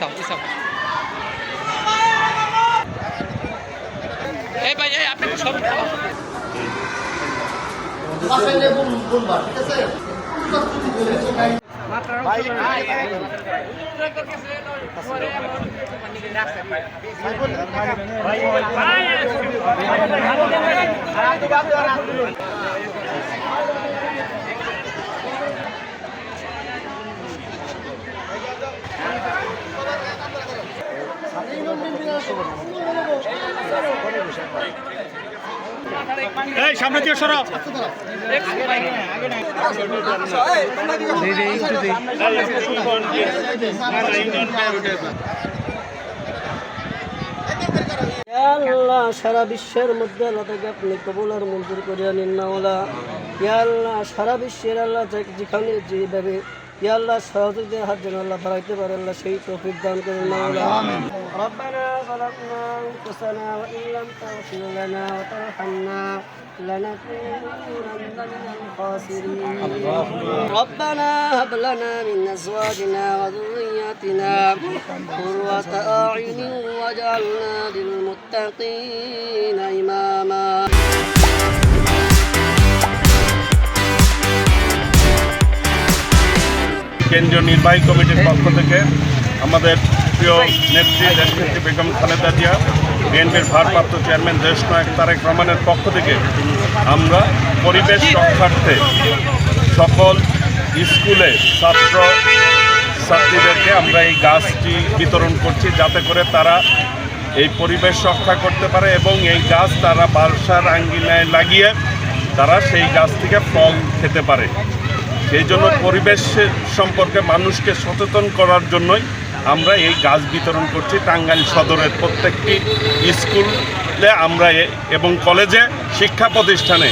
ইসাও ইসাও এই ভাই এই আপনি সব এই, সামনে দিয়ে আল্লাহ, সারা বিশ্বের মধ্যে আল্লাহ থেকে আপনি কবুল আর মঞ্জুর করিয়া নিন না ওলা। সারা বিশ্বের আল্লাহ যেখানে যেভাবে يا الله سعودي حجنا الله فرجت بر الله شيء توفيق دان كلنا ربنا ظلمنا أنفسنا وإن لم تغفر لنا وترحمنا لنكونن من الخاسرين ربنا هب لنا من أزواجنا وذرياتنا قرة أعين واجعلنا للمتقين কেন্দ্রীয় নির্বাহী কমিটির পক্ষ থেকে আমাদের প্রিয় নেত্রী দেশনেত্রী বেগম খালেদা জিয়া, বিএনপির ভারপ্রাপ্ত চেয়ারম্যান দেশ নায়ক তারেক রহমানের পক্ষ থেকে আমরা পরিবেশ রক্ষার্থে সকল স্কুলে ছাত্র ছাত্রীদেরকে আমরা এই গাছটি বিতরণ করছি যাতে করে তারা এই পরিবেশ রক্ষা করতে পারে এবং এই গাছ তারা বাসার আঙ্গিনায় লাগিয়ে তারা সেই গাছ থেকে ফল খেতে পারে। সেই জন্য পরিবেশ সম্পর্কে মানুষকে সচেতন করার জন্যই আমরা এই গাছ বিতরণ করছি টাঙ্গাইল সদরের প্রত্যেকটি স্কুলে আমরা এবং কলেজে, শিক্ষা প্রতিষ্ঠানে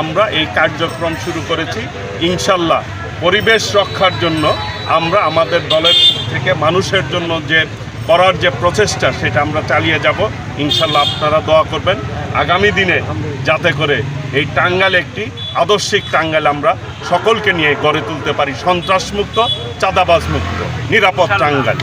আমরা এই কার্যক্রম শুরু করেছি। ইনশাল্লাহ পরিবেশ রক্ষার জন্য আমরা আমাদের দলের থেকে মানুষের জন্য যে করার যে প্রচেষ্টা সেটা আমরা চালিয়ে যাব। ইনশাল্লাহ আপনারা দোয়া করবেন। আগামী দিনে যাতে করে এই টাঙ্গাল একটি আদর্শিক টাঙ্গাল আমরা সকলকে নিয়ে গড়ে তুলতে পারি। সন্ত্রাসমুক্ত চাঁদাবাজমুক্ত নিরাপদ টাঙ্গাইল।